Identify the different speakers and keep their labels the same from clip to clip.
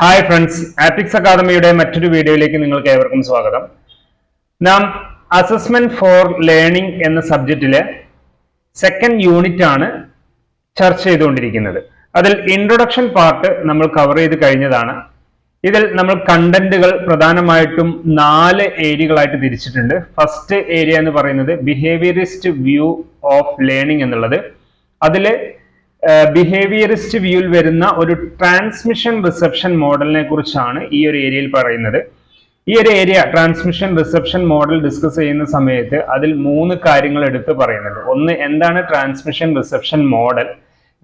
Speaker 1: Hi friends optics അക്കാദമിയുടെ മറ്റൊരു വീഡിയോയിലേക്ക് നിങ്ങൾക്ക് ഏവർക്കും സ്വാഗതം. നാം അസസ്മെന്റ് ഫോർ ലേണിംഗ് എന്ന സബ്ജക്റ്റിലെ സെക്കൻഡ് യൂണിറ്റ് ആണ് ചർച്ച ചെയ്തുകൊണ്ടിരിക്കുന്നത്. അതിൽ ഇൻട്രൊഡക്ഷൻ പാർട്ട് നമ്മൾ കവർ ചെയ്ത് കഴിഞ്ഞതാണ്. ഇതിൽ നമ്മൾ കണ്ടന്റുകൾ പ്രധാനമായിട്ടും നാല് ഏരിയകളായിട്ട് തിരിച്ചിട്ടുണ്ട്. ഫസ്റ്റ് ഏരിയ എന്ന് പറയുന്നത് ബിഹേവിയറിസ്റ്റ് വ്യൂ ഓഫ് ലേണിംഗ് എന്നുള്ളത്. അതിൽ ബിഹേവിയറിസ്റ്റ് വ്യൂവിൽ വരുന്ന ഒരു ട്രാൻസ്മിഷൻ റിസപ്ഷൻ മോഡലിനെ കുറിച്ചാണ് ഈ ഒരു ഏരിയയിൽ പറയുന്നത്. ഈ ഒരു area transmission reception model discuss ചെയ്യുന്ന സമയത്ത് അതിൽ മൂന്ന് കാര്യങ്ങൾ എടുത്ത് പറയുന്നുണ്ട്. ഒന്ന് എന്താണ് ട്രാൻസ്മിഷൻ റിസപ്ഷൻ മോഡൽ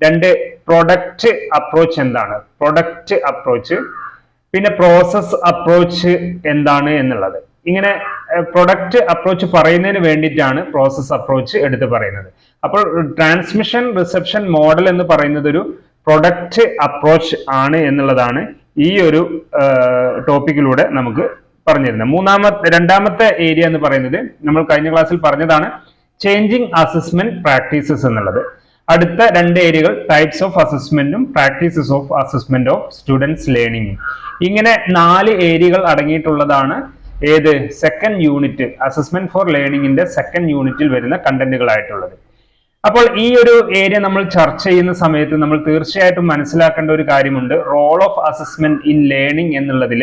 Speaker 1: രണ്ട് പ്രൊഡക്റ്റ് അപ്രോച്ച് എന്താണ്? പ്രൊഡക്റ്റ് അപ്രോച്ച് പിന്നെ പ്രോസസ് അപ്രോച്ച് എന്താണ് എന്നുള്ളത്. ഇങ്ങനെ പ്രൊഡക്റ്റ് അപ്രോച്ച് പറയുന്നതിന് വേണ്ടിയിട്ടാണ് പ്രോസസ് അപ്രോച്ച് എടുത്ത് പറയുന്നത്. അപ്പോൾ ട്രാൻസ്മിഷൻ റിസപ്ഷൻ മോഡൽ എന്ന് പറയുന്നത് ഒരു പ്രൊഡക്റ്റ് അപ്രോച്ച് ആണ് എന്നുള്ളതാണ് ഈ ഒരു ടോപ്പിക്കിലൂടെ നമുക്ക് പറഞ്ഞിരുന്നത്. മൂന്നാമത്തെ രണ്ടാമത്തെ ഏരിയ എന്ന് പറയുന്നത് നമ്മൾ കഴിഞ്ഞ ക്ലാസ്സിൽ പറഞ്ഞതാണ് ചേഞ്ചിങ് അസസ്മെന്റ് പ്രാക്ടീസസ് എന്നുള്ളത്. അടുത്ത രണ്ട് ഏരിയകൾ types of അസസ്മെന്റും practices of assessment of students ലേണിംഗും ഇങ്ങനെ നാല് ഏരിയകൾ അടങ്ങിയിട്ടുള്ളതാണ് ഏത്? സെക്കൻഡ് യൂണിറ്റ് അസസ്മെന്റ് ഫോർ ലേണിംഗിന്റെ സെക്കൻഡ് യൂണിറ്റിൽ വരുന്ന കണ്ടന്റുകളായിട്ടുള്ളത് അപ്പോൾ ഈ ഒരു ഏരിയ നമ്മൾ ചർച്ച ചെയ്യുന്ന സമയത്ത് നമ്മൾ തീർച്ചയായിട്ടും മനസ്സിലാക്കേണ്ട ഒരു കാര്യമുണ്ട്. Role of assessment in learning എന്നുള്ളതിൽ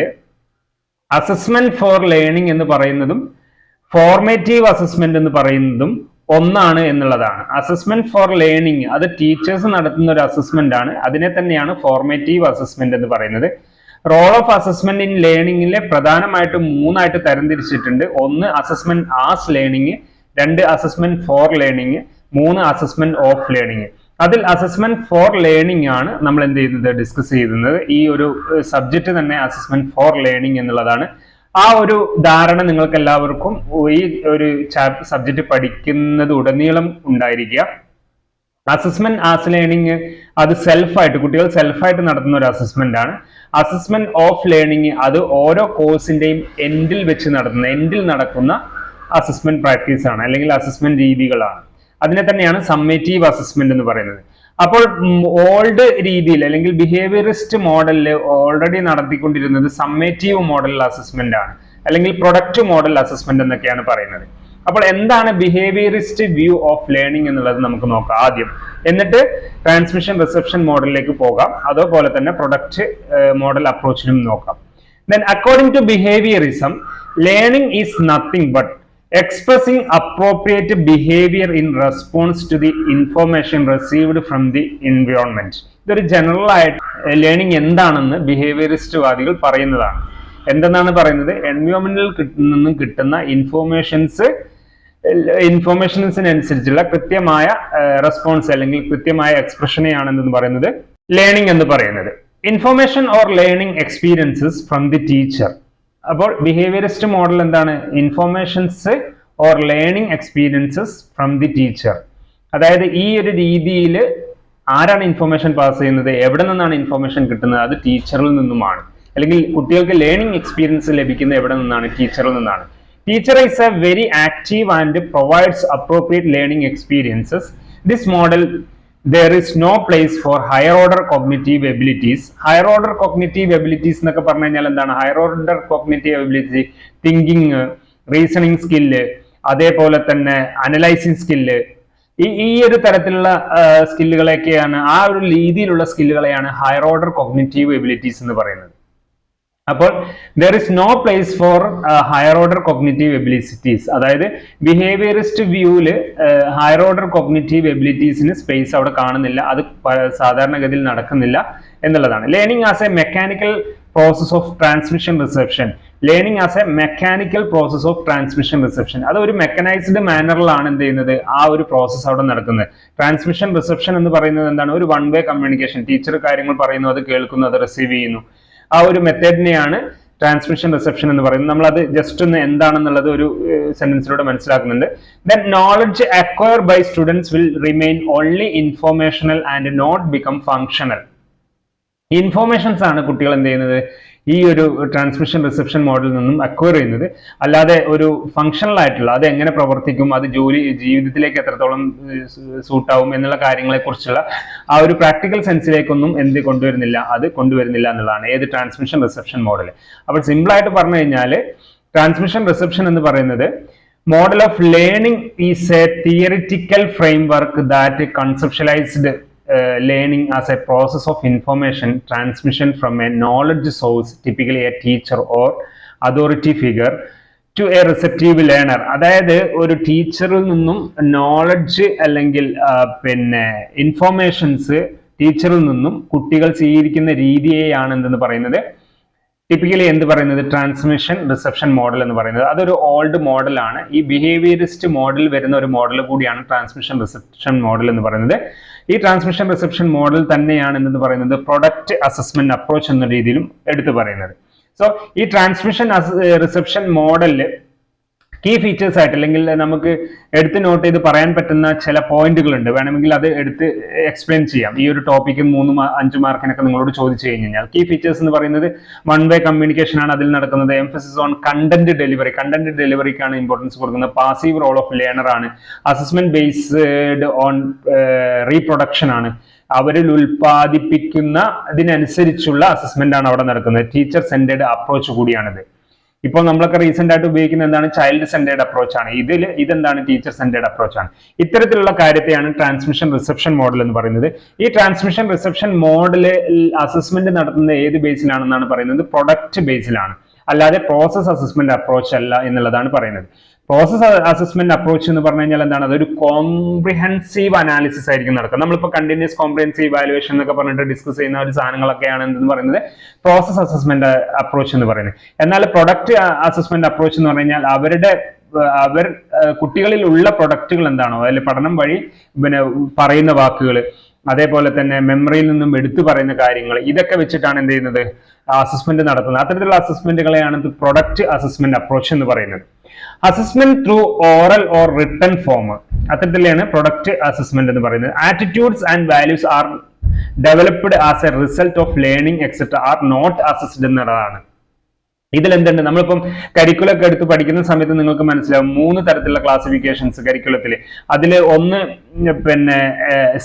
Speaker 1: അസസ്മെന്റ് ഫോർ ലേണിംഗ് എന്ന് പറയുന്നതും ഫോർമേറ്റീവ് അസസ്മെന്റ് എന്ന് പറയുന്നതും ഒന്നാണ് എന്നുള്ളതാണ്. അസസ്മെന്റ് ഫോർ ലേണിംഗ് അത് ടീച്ചേഴ്സ് നടത്തുന്ന ഒരു അസസ്മെന്റ് ആണ്. അതിനെ തന്നെയാണ് ഫോർമേറ്റീവ് അസസ്മെന്റ് എന്ന് പറയുന്നത്. റോൾ ഓഫ് അസസ്മെന്റ് ഇൻ ലേണിംഗിലെ പ്രധാനമായിട്ടും മൂന്നായിട്ട് തരംതിരിച്ചിട്ടുണ്ട്. ഒന്ന് അസസ്മെന്റ് ആസ് ലേണിംഗ് രണ്ട് അസസ്മെന്റ് ഫോർ ലേണിംഗ് മൂന്ന് അസസ്മെന്റ് ഓഫ് ലേണിംഗ് അതിൽ അസസ്മെന്റ് ഫോർ ലേണിംഗ് ആണ് നമ്മൾ എന്ത് ചെയ്യുന്നത്? ഡിസ്കസ് ചെയ്യുന്നത്. ഈ ഒരു സബ്ജക്റ്റ് തന്നെ അസസ്മെന്റ് ഫോർ ലേണിംഗ് എന്നുള്ളതാണ്. ആ ഒരു ധാരണ നിങ്ങൾക്ക് എല്ലാവർക്കും ഈ ഒരു സബ്ജക്റ്റ് പഠിക്കുന്നത് ഉടനീളം ഉണ്ടായിരിക്കുക. അസസ്മെന്റ് ആസ് ലേണിംഗ് അത് സെൽഫായിട്ട് കുട്ടികൾ സെൽഫായിട്ട് നടത്തുന്ന ഒരു അസസ്മെന്റ് ആണ്. അസസ്മെന്റ് ഓഫ് ലേണിംഗ് അത് ഓരോ കോഴ്സിന്റെയും എൻഡിൽ വെച്ച് നടത്തുന്ന എൻഡിൽ നടക്കുന്ന അസസ്മെന്റ് പ്രാക്ടീസ് ആണ് അല്ലെങ്കിൽ അസസ്മെന്റ് രീതികളാണ്. അതിനെ തന്നെയാണ് സമ്മേറ്റീവ് അസസ്മെന്റ് എന്ന് പറയുന്നത്. അപ്പോൾ ഓൾഡ് രീതിയിൽ അല്ലെങ്കിൽ ബിഹേവിയറിസ്റ്റ് മോഡലിൽ ഓൾറെഡി നടത്തിക്കൊണ്ടിരുന്നത് സമ്മേറ്റീവ് മോഡൽ അസസ്മെന്റ് ആണ് അല്ലെങ്കിൽ പ്രൊഡക്റ്റ് മോഡൽ അസസ്മെന്റ് എന്നൊക്കെയാണ് പറയുന്നത്. അപ്പോൾ എന്താണ് ബിഹേവിയറിസ്റ്റ് വ്യൂ ഓഫ് ലേണിംഗ് എന്നുള്ളത് നമുക്ക് നോക്കാം ആദ്യം. എന്നിട്ട് ട്രാൻസ്മിഷൻ റിസപ്ഷൻ മോഡലിലേക്ക് പോകാം. അതുപോലെ തന്നെ പ്രൊഡക്റ്റ് മോഡൽ അപ്രോച്ചിനും നോക്കാം. Then according to behaviourism learning is nothing but expressing appropriate behaviour in response to the information received from the environment ഇതൊരു ജനറൽ ആയിട്ട് ലേണിംഗ് എന്താണെന്ന് ബിഹേവിയറിസ്റ്റ് വാദികൾ പറയുന്നതാണ്. എന്തെന്നാണ് പറയുന്നത്? എൻവയോൺമെന്റിൽ നിന്നും കിട്ടുന്ന ഇൻഫോർമേഷൻസ് ഇൻഫോർമേഷൻസിനനുസരിച്ചുള്ള കൃത്യമായ റെസ്പോൺസ് അല്ലെങ്കിൽ കൃത്യമായ എക്സ്പ്രഷനെയാണ് എന്ന് പറയുന്നത് ലേണിംഗ് എന്ന് പറയുന്നത്. Information or learning experiences from the teacher അപ്പോൾ ബിഹേവിയറിസ്റ്റ് മോഡൽ എന്താണ്? Informations or learning experiences from the teacher അതായത് ഈ ഒരു രീതിയിൽ ആരാണ് ഇൻഫോർമേഷൻ പാസ് ചെയ്യുന്നത്? എവിടെ നിന്നാണ് ഇൻഫോർമേഷൻ കിട്ടുന്നത്? അത് ടീച്ചറിൽ നിന്നുമാണ്. അല്ലെങ്കിൽ കുട്ടികൾക്ക് ലേണിംഗ് എക്സ്പീരിയൻസ് ലഭിക്കുന്നത് എവിടെ നിന്നാണ്? ടീച്ചറിൽ നിന്നാണ്. Teacher is a very active and provides appropriate learning experiences this model there is no place for higher order cognitive abilities higher order cognitive abilities എന്നൊക്കെ പറഞ്ഞു കഴിഞ്ഞാൽ എന്താണ്? Higher order cognitive ability thinking reasoning skill അതേപോലെ തന്നെ analysing skill ഈ ഈ ഒരു തരത്തിലുള്ള സ്കില്ലുകളൊക്കെയാണ് ആ ഒരു രീതിയിലുള്ള സ്കില്ലുകളെയാണ് ഹയർ ഓർഡർ കോഗ്നിറ്റീവ് എബിലിറ്റീസ് എന്ന് പറയുന്നത്. അപ്പോൾ there is no place for higher order cognitive abilities അതായത് ബിഹേവിയറിസ്റ്റ് വ്യൂവിൽ ഹയർ ഓർഡർ കോഗ്നിറ്റീവ് എബിലിറ്റീസിന് സ്പേസ് അവിടെ കാണുന്നില്ല. അത് സാധാരണഗതിയിൽ നടക്കുന്നില്ല എന്നുള്ളതാണ്. Learning as a mechanical process of transmission reception learning as a mechanical process of transmission reception അത് ഒരു മെക്കനൈസ്ഡ് മാനറിലാണ് എന്ത് ചെയ്യുന്നത്? ആ ഒരു പ്രോസസ് അവിടെ നടക്കുന്നത്. ട്രാൻസ്മിഷൻ റിസപ്ഷൻ എന്ന് പറയുന്നത് എന്താണ്? ഒരു വൺ വേ കമ്മ്യൂണിക്കേഷൻ ടീച്ചർ കാര്യങ്ങൾ പറയുന്നു അത് കേൾക്കുന്നു അത് റിസീവ് ചെയ്യുന്നു. ആ ഒരു മെത്തേഡിനെയാണ് ട്രാൻസ്മിഷൻ റിസപ്ഷൻ എന്ന് പറയുന്നത്. നമ്മൾ അത് ജസ്റ്റ് ഒന്ന് എന്താണെന്നുള്ളത് ഒരു സെന്റൻസിലൂടെ മനസ്സിലാക്കുന്നുണ്ട്. Then knowledge acquire by students will remain only informational and not become functional informations ആണ് കുട്ടികൾ എന്ത് ചെയ്യുന്നത്? ഈ ഒരു ട്രാൻസ്മിഷൻ റിസപ്ഷൻ മോഡലിൽ നിന്നും അക്വയർ ചെയ്യുന്നത്. അല്ലാതെ ഒരു ഫങ്ഷണൽ ആയിട്ടുള്ള അത് എങ്ങനെ പ്രവർത്തിക്കും അത് ജോലി ജീവിതത്തിലേക്ക് എത്രത്തോളം സൂട്ടാവും എന്നുള്ള കാര്യങ്ങളെ കുറിച്ചുള്ള ആ ഒരു പ്രാക്ടിക്കൽ സെൻസിലേക്കൊന്നും എന്ത് കൊണ്ടുവരുന്നില്ല അത് കൊണ്ടുവരുന്നില്ല എന്നുള്ളതാണ് ഏത് ട്രാൻസ്മിഷൻ റിസപ്ഷൻ മോഡൽ അപ്പോൾ സിമ്പിൾ ആയിട്ട് പറഞ്ഞു കഴിഞ്ഞാൽ ട്രാൻസ്മിഷൻ റിസപ്ഷൻ എന്ന് പറയുന്നത് model of learning is a theoretical framework that conceptualised learning as a process of information transmission from a knowledge source typically a teacher or authority figure to a receptive learner അതായത് ഒരു ടീച്ചറിൽ നിന്നും knowledge അല്ലെങ്കിൽ പിന്നെ informations ടീച്ചറിൽ നിന്നും കുട്ടികൾ സ്വീകരിക്കുന്ന രീതിയെയാണ് എന്തെന്ന് പറയുന്നത്? ടിപ്പിക്കലി എന്ത് പറയുന്നത്? ട്രാൻസ്മിഷൻ റിസപ്ഷൻ മോഡൽ എന്ന് പറയുന്നത്. അതൊരു ഓൾഡ് മോഡലാണ് ഈ ബിഹേവിയറിസ്റ്റ് മോഡൽ വരുന്ന ഒരു മോഡൽ കൂടിയാണ് ട്രാൻസ്മിഷൻ റിസപ്ഷൻ മോഡൽ എന്ന് പറയുന്നത്. ഈ ട്രാൻസ്മിഷൻ റിസപ്ഷൻ മോഡൽ തന്നെയാണ് എന്ന് പറയുന്നത് പ്രൊഡക്റ്റ് അസസ്മെന്റ് അപ്രോച്ച് എന്ന രീതിയിലും എടുത്തു പറയുന്നത്. സോ ഈ ട്രാൻസ്മിഷൻ റിസപ്ഷൻ മോഡലിൽ കീ ഫീച്ചേഴ്സ് ആയിട്ട് അല്ലെങ്കിൽ നമുക്ക് എടുത്ത് നോട്ട് ചെയ്ത് പറയാൻ പറ്റുന്ന ചില പോയിന്റുകൾ ഉണ്ട് വേണമെങ്കിൽ അത് എടുത്ത് എക്സ്പ്ലെയിൻ ചെയ്യാം. ഈ ഒരു ടോപ്പിക്ക് മൂന്ന് അഞ്ച് മാർക്കിനൊക്കെ നിങ്ങളോട് ചോദിച്ചു കഴിഞ്ഞു കഴിഞ്ഞാൽ. കീ ഫീച്ചേഴ്സ് എന്ന് പറയുന്നത് വൺ വേ കമ്മ്യൂണിക്കേഷൻ ആണ് അതിൽ നടക്കുന്നത്. Emphasis on content delivery content ഡെലിവറിക്കാണ് importance കൊടുക്കുന്നത്. പാസീവ് റോൾ ഓഫ് ലേണർ ആണ്. അസസ്മെന്റ് ബേസ്ഡ് ഓൺ റീപ്രൊഡക്ഷൻ ആണ്. അവരിൽ ഉൽപ്പാദിപ്പിക്കുന്ന ഇതിനനുസരിച്ചുള്ള അസസ്മെന്റ് ആണ് അവിടെ നടക്കുന്നത്. ടീച്ചർ സെന്റേഡ് അപ്രോച്ച് കൂടിയാണിത്. ഇപ്പോൾ നമ്മളൊക്കെ റീസെന്റ് ആയിട്ട് ഉപയോഗിക്കുന്ന എന്താണ്? ചൈൽഡ് സെന്റേഡ് അപ്രോച്ച് ആണ്. ഇതിൽ ഇതെന്താണ്? ടീച്ചർ സെന്റേഡ് അപ്രോച്ച് ആണ്. ഇത്തരത്തിലുള്ള കാര്യത്തെയാണ് ട്രാൻസ്മിഷൻ റിസപ്ഷൻ മോഡൽ എന്ന് പറയുന്നത്. ഈ ട്രാൻസ്മിഷൻ റിസപ്ഷൻ മോഡൽ അസസ്മെന്റ് നടത്തുന്നത് ഏത് ബേസിലാണെന്നാണ് പറയുന്നത്? പ്രൊഡക്റ്റ് ബേസിലാണ് അല്ലാതെ പ്രോസസ് അസസ്മെന്റ് അപ്രോച്ച് അല്ല എന്നുള്ളതാണ് പറയുന്നത്. പ്രോസസ് അസസ്മെന്റ് അപ്രോച്ച് എന്ന് പറഞ്ഞു കഴിഞ്ഞാൽ എന്താണ്? അതൊരു കോംപ്രിഹെൻസീവ് അനാലിസിസ് ആയിരിക്കും നടക്കുക. നമ്മളിപ്പോൾ കണ്ടിന്യൂസ് കോംപ്രിഹെൻസീവ് വാലുവേഷൻ എന്നൊക്കെ പറഞ്ഞിട്ട് ഡിസ്കസ് ചെയ്യുന്ന ഒരു സാധനങ്ങളൊക്കെയാണ് എന്ന് പറയുന്നത്? പ്രോസസ് അസസ്മെന്റ് അപ്രോച്ച് എന്ന് പറയുന്നത്. എന്നാൽ പ്രൊഡക്റ്റ് അസസ്മെന്റ് അപ്രോച്ച് എന്ന് പറഞ്ഞു കഴിഞ്ഞാൽ അവരുടെ അവർ കുട്ടികളിൽ ഉള്ള പ്രൊഡക്റ്റുകൾ എന്താണോ? അതിൽ പഠനം വഴി പിന്നെ പറയുന്ന വാക്കുകൾ അതേപോലെ തന്നെ മെമ്മറിയിൽ നിന്നും എടുത്തു പറയുന്ന കാര്യങ്ങൾ ഇതൊക്കെ വെച്ചിട്ടാണ് എന്ത് ചെയ്യുന്നത്? അസസ്മെന്റ് നടത്തുന്നത്. അത്തരത്തിലുള്ള അസസ്മെന്റുകളെയാണ് പ്രൊഡക്റ്റ് അസസ്മെന്റ് അപ്രോച്ച് എന്ന് പറയുന്നത്. Assessment through oral or written form അത്തരത്തിലാണ് product assessment എന്ന് പറയുന്നത്. Attitudes and values are developed as a result of learning etcetera are not assessed എന്നുള്ളതാണ്. ഇതിൽ എന്തുണ്ട് നമ്മളിപ്പം കരിക്കുലം ഒക്കെ എടുത്ത് പഠിക്കുന്ന സമയത്ത് നിങ്ങൾക്ക് മനസ്സിലാവും. മൂന്ന് തരത്തിലുള്ള ക്ലാസിഫിക്കേഷൻസ് കരിക്കുലത്തിൽ അതിൽ ഒന്ന് പിന്നെ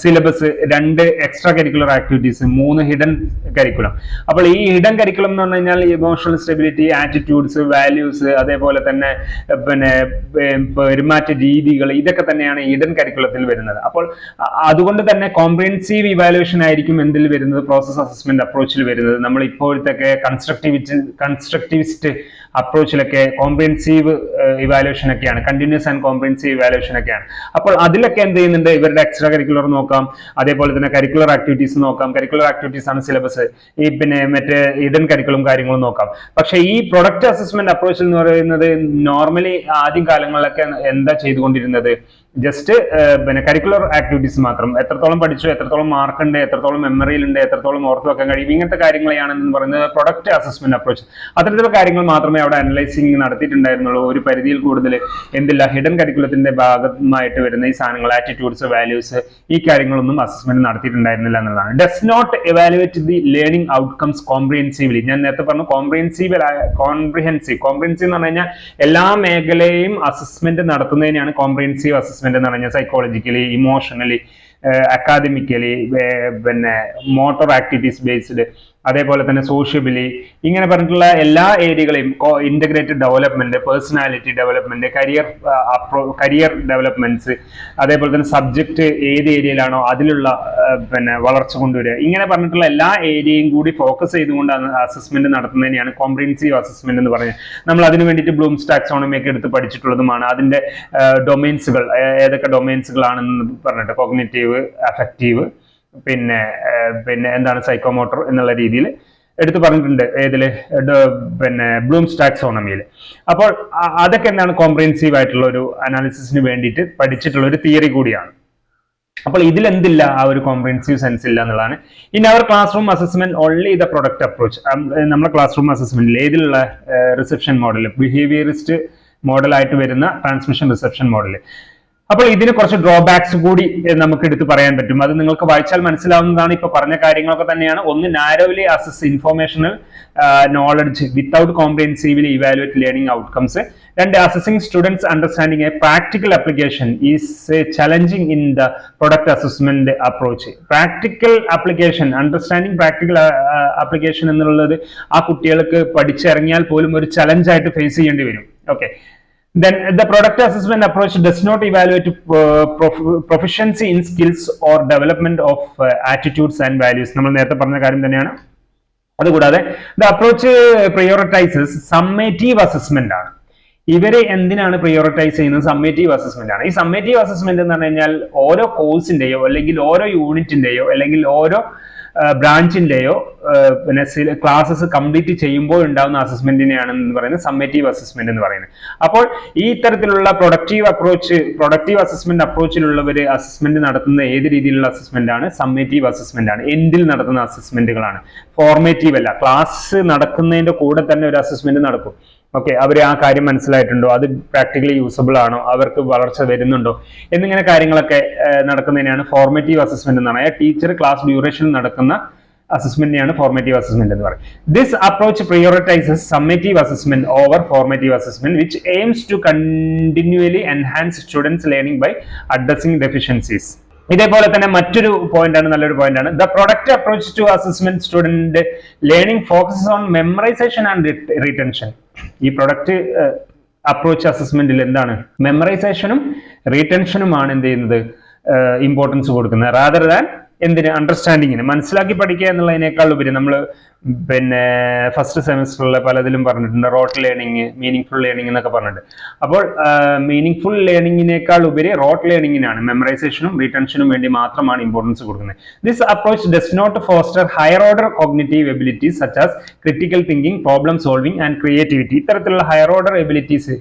Speaker 1: സിലബസ് രണ്ട് എക്സ്ട്രാ കരിക്കുലർ ആക്ടിവിറ്റീസ് മൂന്ന് ഹിഡൻ കരിക്കുലം അപ്പോൾ ഈ ഹിഡൻ കരിക്കുലം എന്ന് പറഞ്ഞു കഴിഞ്ഞാൽ ഇമോഷണൽ സ്റ്റെബിലിറ്റി ആറ്റിറ്റ്യൂഡ്സ് വാല്യൂസ് അതേപോലെ തന്നെ പിന്നെ പെരുമാറ്റ രീതികൾ ഇതൊക്കെ തന്നെയാണ് ഹിഡൻ കരിക്കുലത്തിൽ വരുന്നത്. അപ്പോൾ അതുകൊണ്ട് തന്നെ കോംപ്രിഹെൻസീവ് ഇവാലുവേഷൻ ആയിരിക്കും എന്തിൽ വരുന്നത്? പ്രോസസ് അസസ്മെന്റ് അപ്രോച്ചിൽ വരുന്നത്. നമ്മൾ ഇപ്പോഴത്തെ കൺസ്ട്രക്ടിവിറ്റി കൺസ്ട്രക്ടിവിസ്റ്റ് അപ്രോച്ചിലൊക്കെ കോംപ്രിഹെൻസീവ് ഇവാലുവേഷൻ ഒക്കെയാണ്. കണ്ടിന്യൂസ് ആൻഡ് കോംപ്രിഹെൻസീവ് ഇവാലുവേഷൻ ഒക്കെയാണ്. അപ്പോൾ അതിലൊക്കെ എന്ത് ചെയ്യുന്നുണ്ട്. ഇവരുടെ എക്സ്ട്രാ കരിക്കുലർ നോക്കാം. അതേപോലെ തന്നെ കരിക്കുലർ ആക്ടിവിറ്റീസ് നോക്കാം. കരിക്കുലർ ആക്ടിവിറ്റീസ് ആണ് സിലബസ് ഈ പിന്നെ മറ്റേ ഇതൻ കരിക്കുലം കാര്യങ്ങളും നോക്കാം. പക്ഷേ ഈ പ്രൊഡക്റ്റ് അസസ്മെന്റ് അപ്രോച്ച് എന്ന് പറയുന്നത് നോർമലി ആദ്യം കാലങ്ങളിലൊക്കെ എന്താ ചെയ്തുകൊണ്ടിരുന്നത്? ജസ്റ്റ് പിന്നെ കരിക്കുലർ ആക്ടിവിറ്റീസ് മാത്രം. എത്രത്തോളം പഠിച്ചു എത്രത്തോളം മാർക്ക് ഉണ്ട് എത്രത്തോളം മെമ്മറിയിൽ ഉണ്ട് എത്രത്തോളം ഓർത്ത് വെക്കാൻ കഴിയും ഇങ്ങനത്തെ കാര്യങ്ങളെയാണ് എന്ന് പറയുന്നത് പ്രൊഡക്റ്റ് അസസ്മെന്റ് അപ്രോച്ച് അത്തരത്തിലുള്ള കാര്യങ്ങൾ മാത്രമേ അവിടെ അനലൈസിങ് നടത്തിയിട്ടുണ്ടായിരുന്നുള്ളൂ. ഒരു പരിധിയിൽ കൂടുതൽ എന്തില്ല ഹിഡൻ കരിക്കുലത്തിന്റെ ഭാഗമായിട്ട് വരുന്ന ഈ സാധനങ്ങൾ ആറ്റിറ്റ്യൂഡ്സ് വാല്യൂസ് ഈ കാര്യങ്ങളൊന്നും അസസ്മെന്റ് നടത്തിയിട്ടുണ്ടായിരുന്നില്ല എന്നുള്ളതാണ്. Does not evaluate the learning outcomes comprehensively ഞാൻ നേരത്തെ പറഞ്ഞു കോംപ്രിഹെൻസീവ് കോംപ്രിഹെൻസീവ് കോംപ്രിഹെൻസീവ് എന്ന് പറഞ്ഞു കഴിഞ്ഞാൽ എല്ലാ മേഖലയും അസസ്മെന്റ് നടത്തുന്നതിനെയാണ് കോംപ്രിഹെൻസീവ് അസസ്മെന്റ് എന്ന് പറഞ്ഞാൽ സൈക്കോളജിക്കലി ഇമോഷണലി അക്കാദമിക്കലി പിന്നെ മോട്ടോർ ആക്ടിവിറ്റീസ് ബേസ്ഡ് അതേപോലെ തന്നെ സോഷ്യബിലി ഇങ്ങനെ പറഞ്ഞിട്ടുള്ള എല്ലാ ഏരിയകളെയും integrated development personality development career career developments അതേപോലെ തന്നെ സബ്ജക്റ്റ് ഏത് ഏരിയയിലാണോ അതിലുള്ള പിന്നെ വളർച്ച കൊണ്ടുവരിക. ഇങ്ങനെ പറഞ്ഞിട്ടുള്ള എല്ലാ ഏരിയയും കൂടി ഫോക്കസ് ചെയ്തുകൊണ്ടാണ് അസസ്മെന്റ് നടത്തുന്നതിനെയാണ് കോംപ്രിഹെൻസീവ് അസസ്മെന്റ് എന്ന് പറയുന്നത്. നമ്മൾ അതിന് വേണ്ടിയിട്ട് ബ്ലൂംസ് ടാക്സോണമി ഒക്കെ എടുത്ത് പഠിച്ചിട്ടുള്ളതുമാണ്. അതിന്റെ ഡൊമൈൻസുകൾ ഏതൊക്കെ ഡൊമൈൻസുകളാണെന്ന് പറഞ്ഞിട്ട് കോഗ്നേറ്റീവ് അഫക്റ്റീവ് പിന്നെ പിന്നെ എന്താണ് സൈക്കോമോട്ടർ എന്നുള്ള രീതിയിൽ എടുത്തു പറഞ്ഞിട്ടുണ്ട്. ഏതിൽ? പിന്നെ ബ്ലൂംസ് ടാക്സോണമിയിൽ അപ്പോൾ അതൊക്കെ എന്താണ് കോംപ്രിഹെൻസീവ് ആയിട്ടുള്ള ഒരു അനാലിസിസിന് വേണ്ടിയിട്ട് പഠിച്ചിട്ടുള്ള ഒരു തിയറി കൂടിയാണ്. അപ്പോൾ ഇതിൽ എന്തില്ല ആ ഒരു കോംപ്രിഹെൻസീവ് സെൻസ് ഇല്ല എന്നുള്ളതാണ്. In our classroom assessment only the product approach നമ്മുടെ ക്ലാസ് റൂം അസസ്മെന്റിൽ ഏതിലുള്ള റിസപ്ഷൻ മോഡൽ ബിഹേവിയറിസ്റ്റ് മോഡലായിട്ട് വരുന്ന ട്രാൻസ്മിഷൻ റിസപ്ഷൻ മോഡൽ അപ്പോൾ ഇതിന് കുറച്ച് ഡ്രോബാക്സ് കൂടി നമുക്ക് എടുത്ത് പറയാൻ പറ്റും. അത് നിങ്ങൾക്ക് വായിച്ചാൽ മനസ്സിലാവുന്നതാണ്. ഇപ്പൊ പറഞ്ഞ കാര്യങ്ങളൊക്കെ തന്നെയാണ്. ഒന്ന് narrowly assess informational knowledge without comprehensively evaluate learning outcomes രണ്ട് assessing students understanding a practical application is a challenging in the product assessment approach practical application understanding practical application എന്നുള്ളത് ആ കുട്ടികൾക്ക് പഠിച്ചിറങ്ങിയാൽ പോലും ഒരു ചലഞ്ചായിട്ട് ഫേസ് ചെയ്യേണ്ടി വരും. Okay then the product assessment approach does not evaluate uh, prof- proficiency in skills or development of uh, attitudes and values. നമ്മൾ നേരത്തെ പറഞ്ഞ കാര്യം തന്നെയാണ്. അതുകൂടാതെ the approach prioritises summative assessment ആണ്. ഇവരെ എന്തിനാണ് പ്രയോറിറ്റൈസ് ചെയ്യുന്നത്? സമ്മേറ്റീവ് അസസ്മെന്റ് ആണ്. ഈ സമ്മേറ്റീവ് അസസ്മെന്റ് എന്ന് പറഞ്ഞു കഴിഞ്ഞാൽ ഓരോ കോഴ്സിന്റെയോ അല്ലെങ്കിൽ ഓരോ യൂണിറ്റിന്റെയോ അല്ലെങ്കിൽ ഓരോ ബ്രാഞ്ചിന്റെയോ പിന്നെ ക്ലാസ്സസ് കംപ്ലീറ്റ് ചെയ്യുമ്പോൾ ഉണ്ടാകുന്ന അസസ്മെന്റിനെയാണ് എന്ന് പറയുന്നത് സമ്മേറ്റീവ് അസസ്മെന്റ് എന്ന് പറയുന്നത്. അപ്പോൾ ഈ ഇത്തരത്തിലുള്ള പ്രൊഡക്റ്റീവ് അപ്രോച്ച് പ്രൊഡക്റ്റീവ് അസസ്മെന്റ് അപ്രോച്ചിലുള്ളവർ അസസ്മെന്റ് നടത്തുന്ന ഏത് രീതിയിലുള്ള അസസ്മെന്റ് ആണ് സമ്മേറ്റീവ് അസസ്മെന്റ് ആണ് എൻഡിൽ നടത്തുന്ന അസസ്മെന്റുകളാണ് ഫോർമേറ്റീവ് അല്ല. ക്ലാസ് നടക്കുന്നതിന്റെ കൂടെ തന്നെ ഒരു അസസ്മെന്റ് നടക്കും. ഓക്കെ അവർ ആ കാര്യം മനസ്സിലായിട്ടുണ്ടോ? അത് പ്രാക്ടിക്കലി യൂസബിൾ ആണോ? അവർക്ക് വളർച്ച വരുന്നുണ്ടോ? എന്നിങ്ങനെ കാര്യങ്ങളൊക്കെ നടക്കുന്നതിനാണ് ഫോർമേറ്റീവ് അസസ്മെന്റ് എന്ന് പറയുന്നത് ടീച്ചർ ക്ലാസ് ഡ്യൂറേഷൻ നടക്കുന്ന അസസ്മെന്റിനെയാണ് ഫോർമേറ്റീവ് അസസ്മെന്റ് എന്ന് പറയുന്നത്. This approach prioritises summative assessment over formative assessment which aims to continuously enhance students learning by addressing deficiencies ഇതേപോലെ തന്നെ മറ്റൊരു പോയിന്റ് ആണ് നല്ലൊരു പോയിന്റ് ആണ്. The product approach to assessment student learning focus on memorisation and retention ഈ product approach അസസ്മെന്റിൽ എന്താണ്? മെമ്മറൈസേഷനും റീറ്റൻഷനുമാണ് എന്ത് ചെയ്യുന്നത്? ഇമ്പോർട്ടൻസ് കൊടുക്കുന്നത്. റാദർ ദാൻ എന്തിന് അണ്ടർസ്റ്റാൻഡിങ്ങിന് മനസ്സിലാക്കി പഠിക്കുക എന്നുള്ളതിനേക്കാൾ ഉപരി നമ്മൾ പിന്നെ ഫസ്റ്റ് സെമിസ്റ്ററിൽ പലതിലും പറഞ്ഞിട്ടുണ്ട്. Rote learning meaningful learning എന്നൊക്കെ പറഞ്ഞിട്ടുണ്ട് അപ്പോൾ മീനിങ് ഫുൾ ലേണിങ്ങിനേക്കാൾ ഉപരി റോട്ട് ലേണിങ്ങിനാണ് മെമ്മറൈസേഷനും റീറ്റൻഷനും വേണ്ടി മാത്രമാണ് ഇമ്പോർട്ടൻസ് കൊടുക്കുന്നത്. This approach does not foster higher order cognitive abilities such as critical thinking problem solving and creativity ഇത്തരത്തിലുള്ള ഹയർ ഓർഡർ എബിലിറ്റീസ്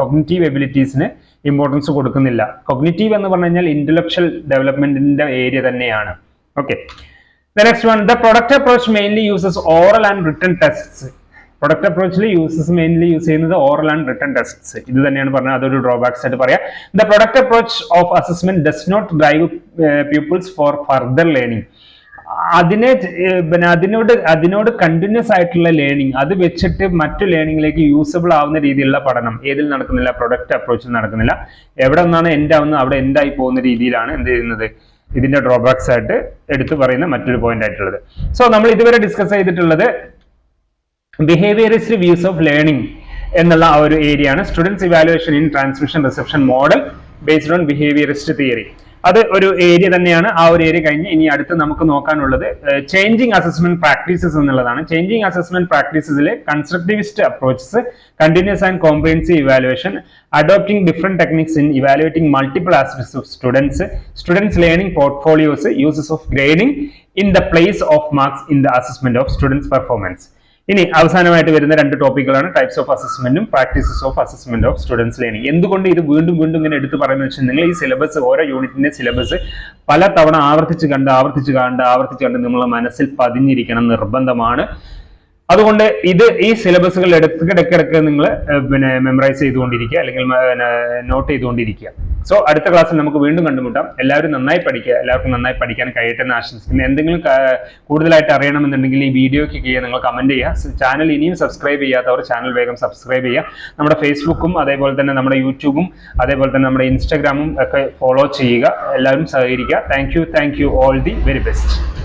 Speaker 1: കോഗ്നിറ്റീവ് എബിലിറ്റീസിന് ഇമ്പോർട്ടൻസ് കൊടുക്കുന്നില്ല. കൊഗ്നിറ്റീവ് എന്ന് പറഞ്ഞു കഴിഞ്ഞാൽ ഇന്റലക്ച്വൽ ഡെവലപ്മെന്റിന്റെ ഏരിയ തന്നെയാണ്. Okay the next one the product approach mainly uses oral and written tests product അപ്രോച്ചിൽ uses mainly use ചെയ്യുന്നത് oral and written tests ഇത് തന്നെയാണ് പറഞ്ഞത്. അതൊരു ഡ്രോബാക്സ് ആയിട്ട് പറയാം. The product approach of assessment does not drive peoples for further learning അതിനെ പിന്നെ അതിനോട് അതിനോട് കണ്ടിന്യൂസ് ആയിട്ടുള്ള ലേണിംഗ് അത് വെച്ചിട്ട് മറ്റു ലേണിംഗിലേക്ക് യൂസബിൾ ആവുന്ന രീതിയിലുള്ള പഠനം. ഏതിൽ നടക്കുന്നില്ല പ്രൊഡക്റ്റ് അപ്രോച്ചിൽ നടക്കുന്നില്ല. എവിടെ നിന്നാണ് എൻഡ് ആവുന്നത് അവിടെ എന്തായി പോകുന്ന രീതിയിലാണ് എന്ത് ചെയ്യുന്നത്. ഇതിന്റെ ഡ്രോബാക്സ് ആയിട്ട് എടുത്തു പറയുന്ന മറ്റൊരു പോയിന്റ് ആയിട്ടുള്ളത്. സോ നമ്മൾ ഇതുവരെ ഡിസ്കസ് ചെയ്തിട്ടുള്ളത് ബിഹേവിയറിസ്റ്റ് വ്യൂസ് ഓഫ് ലേണിംഗ് എന്നുള്ള ആ ഒരു ഏരിയ ആണ്. Students evaluation in transmission reception model based on behaviourist theory അത് ഒരു ഏരിയ തന്നെയാണ്. ആ ഒരു ഏരിയ കഴിഞ്ഞ് ഇനി അടുത്ത് നമുക്ക് നോക്കാനുള്ളത് ചേഞ്ചിങ് അസസ്മെന്റ് പ്രാക്ടീസസ് എന്നുള്ളതാണ്. Changing assessment പ്രാക്ടീസസിൽ constructivist approaches continuous and comprehensive evaluation adopting different techniques in evaluating multiple aspects of students students learning portfolios uses of grading in the place of marks in the assessment of students performance ഇനി അവസാനമായിട്ട് വരുന്ന രണ്ട് ടോപ്പിക്കുകളാണ് types of അസസ്മെന്റും practices of assessment of students learning എന്തുകൊണ്ട് ഇത് വീണ്ടും വീണ്ടും ഇങ്ങനെ എടുത്ത് പറയുന്നത് വെച്ചാൽ ഈ സിലബസ് ഓരോ യൂണിറ്റിന്റെ സിലബസ് പല തവണ ആവർത്തിച്ച് കണ്ട് ആവർത്തിച്ച് കണ്ട് ആവർത്തിച്ച് കണ്ട് നമ്മളെ മനസ്സിൽ പതിഞ്ഞിരിക്കണം നിർബന്ധമാണ്. അതുകൊണ്ട് ഇത് ഈ സിലബസുകൾ ഇടയ്ക്കിടയ്ക്കിടയ്ക്ക് നിങ്ങൾ പിന്നെ മെമ്മറൈസ് ചെയ്തുകൊണ്ടിരിക്കുക അല്ലെങ്കിൽ നോട്ട് ചെയ്തുകൊണ്ടിരിക്കുക. സോ അടുത്ത ക്ലാസ്സിൽ നമുക്ക് വീണ്ടും കണ്ടുമുട്ടാം. എല്ലാവരും നന്നായി പഠിക്കുക എല്ലാവർക്കും നന്നായി പഠിക്കാൻ കഴിയട്ടെ എന്ന് ആശംസിക്കുന്നു. എന്തെങ്കിലും കൂടുതലായിട്ട് അറിയണമെന്നുണ്ടെങ്കിൽ ഈ വീഡിയോയ്ക്ക് കീഴെ നിങ്ങൾ കമന്റ് ചെയ്യുക. ചാനൽ ഇനിയും സബ്സ്ക്രൈബ് ചെയ്യാത്തവർ ചാനൽ വേഗം സബ്സ്ക്രൈബ് ചെയ്യുക. നമ്മുടെ ഫേസ്ബുക്കും അതേപോലെ തന്നെ നമ്മുടെ യൂട്യൂബും അതേപോലെ തന്നെ നമ്മുടെ ഇൻസ്റ്റാഗ്രാമും ഒക്കെ ഫോളോ ചെയ്യുക. എല്ലാവരും സഹകരിക്കുക. Thank you thank you all the very best